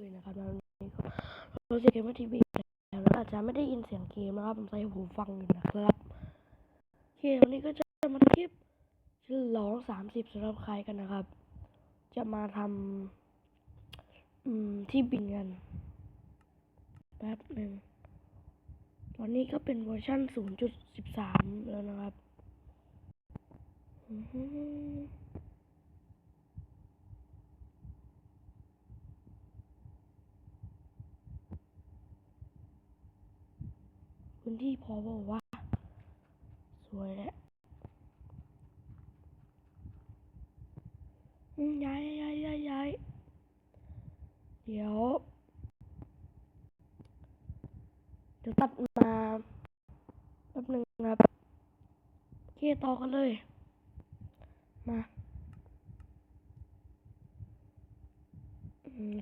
เลยนะครับวันนี้ก็รู้สึกเกมทีวีแล้วอาจจะไม่ได้ยินเสียงเกมนะครับผมใส่หูฟังอยู่นะครับเควันนี้ก็จะมาคลิปฉลองสามสิบสำหรับใครกันนะครับ จะมาทำที่บินกันแป๊บหนึ่งตอนนี้ก็เป็นเวอร์ชันศูนย์จุดสิบสามแล้วนะครับอื้อหือ พื้นที่พอบอกว่า สวยแหละอืมย้ายย้ายย้ายย้ายเดี๋ยว เดี๋ยวตัดมาแป๊บหนึ่งครับโอเคต่อกันเลย มา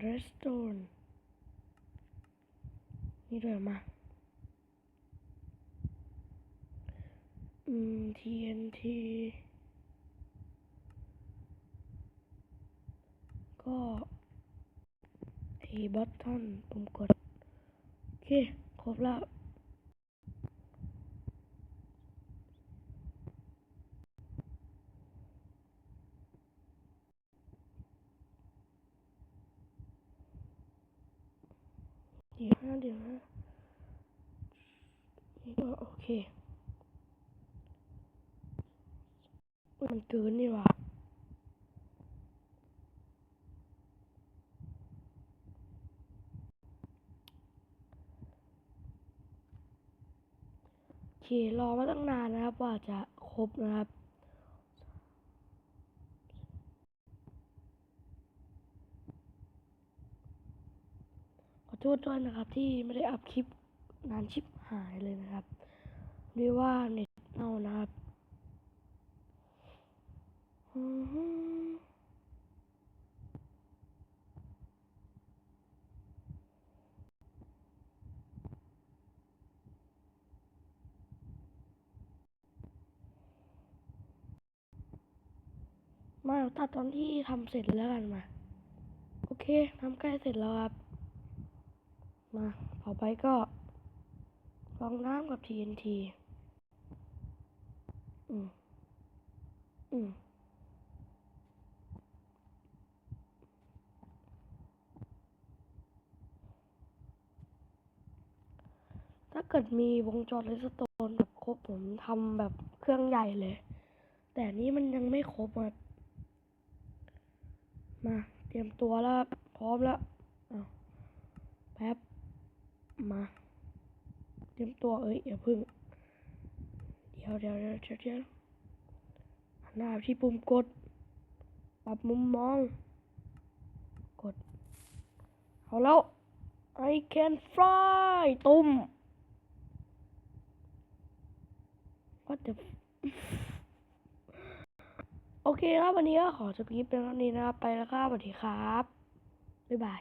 restaurant นี่ด้วยมา อืม TNT ก็ไอ้บัตทอนผมกด โอเค ครบแล้ว เดี๋ยวนะเดี๋ยวนะก็โอเค มันเกินนี่หว่าโอเครอมาตั้งนานนะครับว่าจะครบนะครับขอโทษด้วยนะครับที่ไม่ได้อัพคลิปนานชิปหายเลยนะครับด้วยว่าเน็ตเน่านะครับ มาเราตัดตอนที่ทำเสร็จแล้วกันมา โอเคทำใกล้เสร็จแล้วครับ มาต่อไปก็ฟองน้ำกับ TNT อืมอืม เกิดมีวงจรเลสโตนแบบครบผมทำแบบเครื่องใหญ่เลย แต่นี้มันยังไม่ครบอะมาเตรียมตัวแล้วพร้อมแล้วอ้าวแป๊บมาเตรียมตัวเอ้ยอย่าพึ่ง เดี๋ยวเดี๋ยวเดี๋ยวเดี๋ยวหน้าที่ปุ่มกด ปรับมุมมอง กด เอาแล้ว I can fly ตุ้ม What the โอเคครับวันนี้ก็ขอจบคลิปเป็นเท่านี้นะครับไปแล้วครับสวัสดีครับ บ๊ายบาย